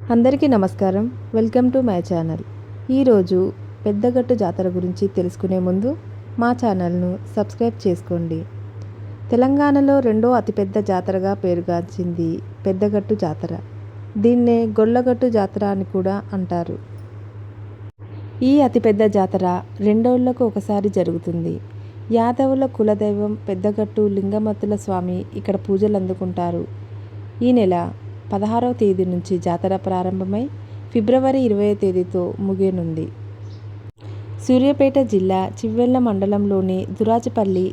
అందరికీ నమస్కారం. Welcome to my channel. ఈరోజు పెద్దగట్టు జాతర గురించి తెలుసుకునే ముందు మా ఛానల్ను సబ్స్క్రైబ్ చేసుకోండి. తెలంగాణలో రెండో అతిపెద్ద జాతరగా పేరుగాంచింది పెద్దగట్టు జాతర. దీన్నే గొల్లగట్టు జాతర అని కూడా అంటారు. ఈ అతిపెద్ద జాతర రెండోళ్ళకు ఒకసారి జరుగుతుంది. యాదవుల కులదైవం పెద్దగట్టు లింగమత్తుల స్వామి ఇక్కడ పూజలు అందుకుంటారు ఈ నెల పదహారవ తేదీ నుంచి జాతర ప్రారంభమై ఫిబ్రవరి ఇరవై తేదీతో ముగియనుంది. సూర్యాపేట జిల్లా చివ్వెళ్ళ మండలంలోని దురాజపల్లి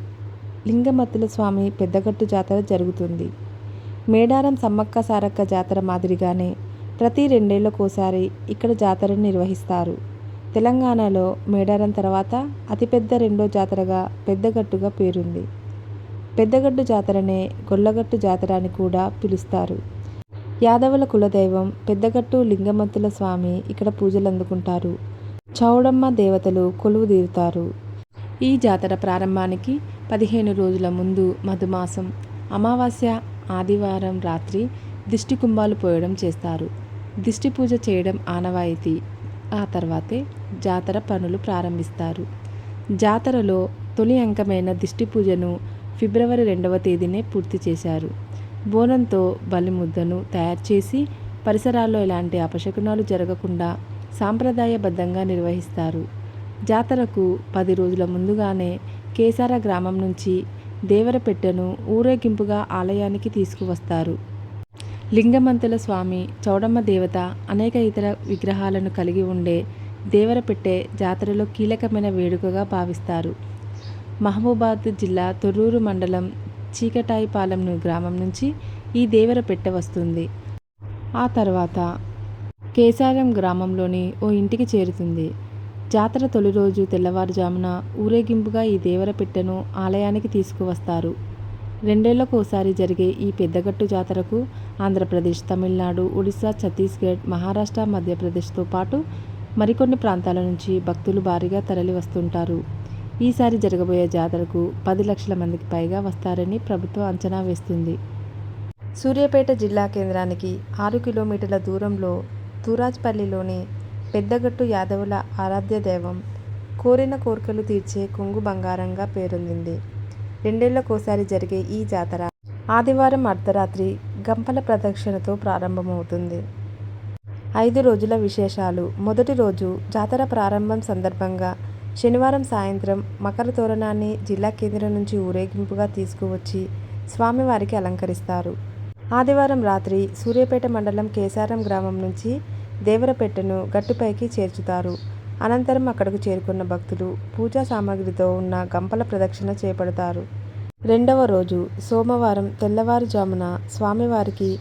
లింగమత్తుల స్వామి పెద్దగట్టు జాతర జరుగుతుంది. మేడారం సమ్మక్క సారక్క జాతర మాదిరిగానే ప్రతి రెండేళ్ళకోసారి ఇక్కడ జాతరను నిర్వహిస్తారు. తెలంగాణలో మేడారం తర్వాత అతిపెద్ద రెండో జాతరగా పెద్దగట్టుగా పేరుంది. పెద్దగట్టు జాతరనే గొల్లగట్టు జాతర అని కూడా పిలుస్తారు. యాదవుల కులదైవం పెద్దగట్టు లింగమత్తుల స్వామి ఇక్కడ పూజలు అందుకుంటారు చౌడమ్మ దేవతలు కొలువు తీరుతారు. ఈ జాతర ప్రారంభానికి పదిహేను రోజుల ముందు మధుమాసం అమావాస్య ఆదివారం రాత్రి దిష్టి కుంభాలు పోయడం చేస్తారు. దిష్టి పూజ చేయడం ఆనవాయితీ. ఆ తర్వాతే జాతర పనులు ప్రారంభిస్తారు. జాతరలో తొలి అంకమైన దిష్టి పూజను ఫిబ్రవరి రెండవ తేదీనే పూర్తి చేశారు. బోనంతో బలిముద్దను తయారు చేసి పరిసరాల్లో ఎలాంటి అపశకునాలు జరగకుండా సాంప్రదాయబద్ధంగా నిర్వహిస్తారు. జాతరకు పది రోజుల ముందుగానే కేసార గ్రామం నుంచి దేవరపెట్టెను ఊరేగింపుగా ఆలయానికి తీసుకువస్తారు. లింగమంతుల స్వామి చౌడమ్మ దేవత అనేక ఇతర విగ్రహాలను కలిగి ఉండే దేవరపెట్టె జాతరలో కీలకమైన వేడుకగా భావిస్తారు. మహబూబాద్ జిల్లా తొర్రూరు మండలం చీకటాయిపాలెం గ్రామం నుంచి ఈ దేవర పెట్టె వస్తుంది. ఆ తర్వాత కేసారం గ్రామంలోని ఓ ఇంటికి చేరుతుంది. జాతర తొలి రోజు తెల్లవారుజామున ఊరేగింపుగా ఈ దేవర పెట్టెను ఆలయానికి తీసుకువస్తారు. రెండేళ్ళకోసారి జరిగే ఈ పెద్దగట్టు జాతరకు ఆంధ్రప్రదేశ్ తమిళనాడు ఒడిశా ఛత్తీస్గఢ్ మహారాష్ట్ర మధ్యప్రదేశ్తో పాటు మరికొన్ని ప్రాంతాల నుంచి భక్తులు భారీగా తరలి వస్తుంటారు ఈసారి జరగబోయే జాతరకు పది లక్షల మందికి పైగా వస్తారని ప్రభుత్వం అంచనా వేస్తుంది. సూర్యాపేట జిల్లా కేంద్రానికి ఆరు కిలోమీటర్ల దూరంలో తూరాజ్పల్లిలోని పెద్దగట్టు యాదవుల ఆరాధ్య దైవం కోరిన కోరికలు తీర్చే కొంగు బంగారంగా పేరొందింది. రెండేళ్ళకోసారి జరిగే ఈ జాతర ఆదివారం అర్ధరాత్రి గంపల ప్రదక్షిణతో ప్రారంభమవుతుంది. ఐదు రోజుల విశేషాలు. మొదటి రోజు జాతర ప్రారంభం సందర్భంగా శనివారం సాయంత్రం మకర తోరణాన్ని జిల్లా కేంద్రం నుంచి ఊరేగింపుగా తీసుకువచ్చి స్వామివారికి అలంకరిస్తారు. ఆదివారం రాత్రి సూర్యాపేట మండలం కేసారం గ్రామం నుంచి దేవరపెట్టెను గట్టుపైకి చేర్చుతారు. అనంతరం అక్కడకు చేరుకున్న భక్తులు పూజా సామాగ్రితో ఉన్న గంపల ప్రదక్షిణ చేపడతారు. రెండవ రోజు సోమవారం తెల్లవారుజామున స్వామివారికి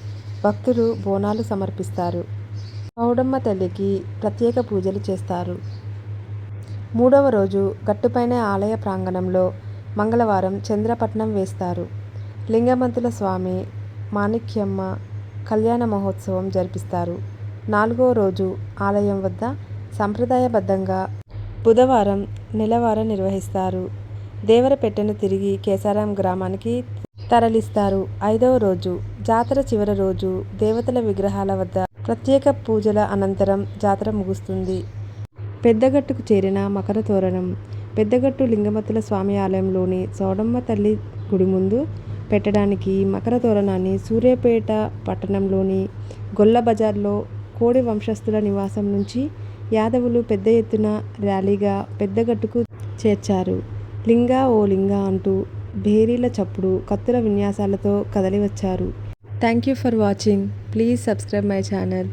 భక్తులు బోనాలు సమర్పిస్తారు. పౌడమ్మ తల్లికి ప్రత్యేక పూజలు చేస్తారు. మూడవ రోజు గట్టుపైన ఆలయ ప్రాంగణంలో మంగళవారం చంద్రపట్నం వేస్తారు. లింగమంతుల స్వామి మాణిక్యమ్మ కళ్యాణ మహోత్సవం జరిపిస్తారు. నాలుగో రోజు ఆలయం వద్ద సంప్రదాయబద్ధంగా బుధవారం నెలవార నిర్వహిస్తారు. దేవరపెట్టను తిరిగి కేసారాం గ్రామానికి తరలిస్తారు. ఐదవ రోజు జాతర చివరి రోజు దేవతల విగ్రహాల వద్ద ప్రత్యేక పూజల అనంతరం జాతర ముగుస్తుంది. పెద్దగట్టుకు చేరిన మకర తోరణం. పెద్దగట్టు లింగమతుల స్వామి ఆలయంలోని సోడమ్మ తల్లి గుడి ముందు పెట్టడానికి మకర తోరణాన్ని సూర్యాపేట పట్టణంలోని గొల్ల బజార్లో కోడి వంశస్థుల నివాసం నుంచి యాదవులు పెద్ద ఎత్తున ర్యాలీగా పెద్దగట్టుకు చేర్చారు. లింగా ఓ లింగా అంటూ భేరీల చప్పుడు కత్తుల విన్యాసాలతో కదలి వచ్చారు thank you for watching. Please subscribe my channel.